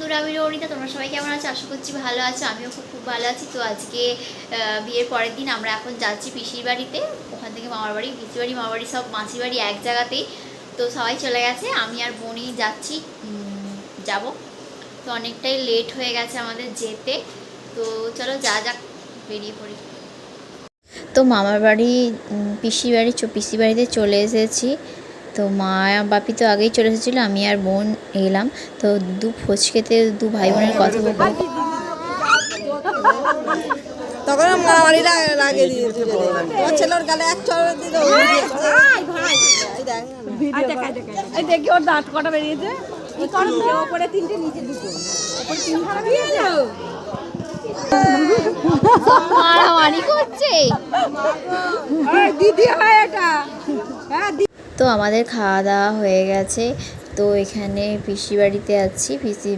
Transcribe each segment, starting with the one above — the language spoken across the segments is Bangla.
বন্ধুরা, আমি রৌরিতা তোমরা সবাই কেমন আছো? আশা করছি ভালো আছো, আমিও খুব খুব ভালো আছি। তো আজকে বিয়ের পরের দিন আমরা এখন যাচ্ছি পিসির বাড়িতে। ওখান থেকে মামার বাড়ি, পিসির বাড়ি, মামার বাড়ি, সব মাসির বাড়ি এক জায়গাতেই। তো সবাই চলে গেছে, আমি আর বোনই যাচ্ছি যাব। তো অনেকটাই লেট হয়ে গেছে আমাদের যেতে। তো চলো যা যাক, বেরিয়ে পড়ি। তো মামার বাড়ি পিসি বাড়ি পিসি বাড়িতে চলে এসেছি। তো মা বাপি তো আগেই চলে এসেছিল আমি আর বোন এলাম। তো দু ফচকেতে দু ভাই বোনের কথা বলব। তখন মারামারি লা- দিয়েছে তোমার ছেলের গালে এক চড় দিল এই দেখি ওর দাঁত কটা বেরিয়েছে। ওপরে তিনটে নিচে দুটো। ওপরে তিনখানা বেরিয়েছে? মারামারি করছে? দিদি হয় এটা। হ্যাঁ দি- তো আমাদের খাওয়া দাওয়া হয়ে গেছে। তো এখানে পিসি বাড়িতে আছি। পিসি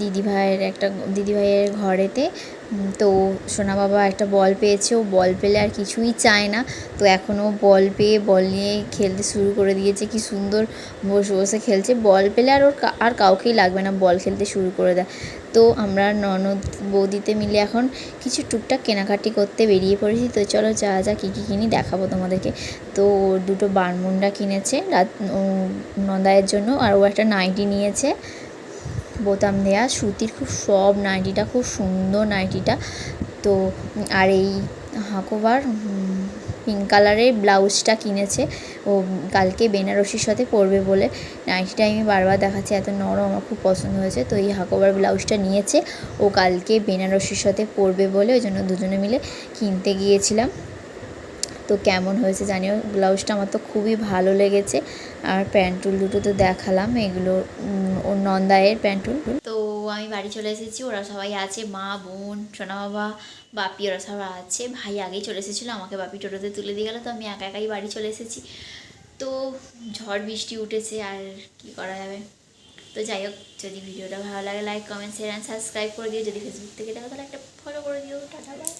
দিদিভাইয়ের একটা দিদিভাইয়ের ঘরেতে তো সোনা বাবা একটা বল পেয়েছে। ও বল পেলে আর কিছুই চায় না। তো এখনও বল পেয়ে বল নিয়ে খেলতে শুরু করে দিয়েছে। কি সুন্দর বসে বসে খেলছে। বল পেলে আর ওর আর কাউকেই লাগবে না বল খেলতে শুরু করে দেয়। তো আমরা ননদ বৌদিতে মিলে এখন কিছু টুকটাক কেনাকাটি করতে বেরিয়ে পড়েছি। তো চলো যা যা কী কী কিনি দেখাবো তোমাদেরকে। তো দুটো বারমুন্ডা কিনেছে। রাত, ও নন্দায়ের জন্য। আর ও একটা নাইটি নিয়েছে। বোতাম দেয়া, সুতির খুব সব নাইটিটা, খুব সুন্দর নাইটিটা। তো, আর এই হাকোবার পিঙ্ক কালারের ব্লাউজটা কিনেছে। ও, কালকে বেনারসির সাথে পরবে বলে। নাইটিটা আমি বারবার দেখাচ্ছি, এত নরম, আমার খুব পছন্দ হয়েছে। তো এই হাকোবার ব্লাউজটা নিয়েছে। ও কালকে বেনারসির সাথে পরবে বলে, ওই জন্য দুজনে মিলে কিনতে গিয়েছিলাম। তো কেমন হয়েছে জানিও। ব্লাউজটা আমার তো খুবই ভালো লেগেছে। আর প্যান্টুল দুটো তো দেখালাম, এগুলো ওর নন্দায়ের প্যান্টুল। তো আমি বাড়ি চলে এসেছি, ওরা সবাই আছে, মা, বোন, সোনা বাবা, বাপি, ওরা সবাই আছে। ভাই আগেই চলে এসেছিল, আমাকে বাপি টোটোতে তুলে দিয়ে গেলো, তো আমি একা একাই বাড়ি চলে এসেছি। তো ঝড় বৃষ্টি উঠেছে, আর কি করা যাবে? তো যাই হোক, যদি ভিডিওটা ভালো লাগে like comment share and subscribe করে দিও। যদি ফেসবুক থেকে দেখো, তাহলে একটা ফলো করে দিও। Tata bye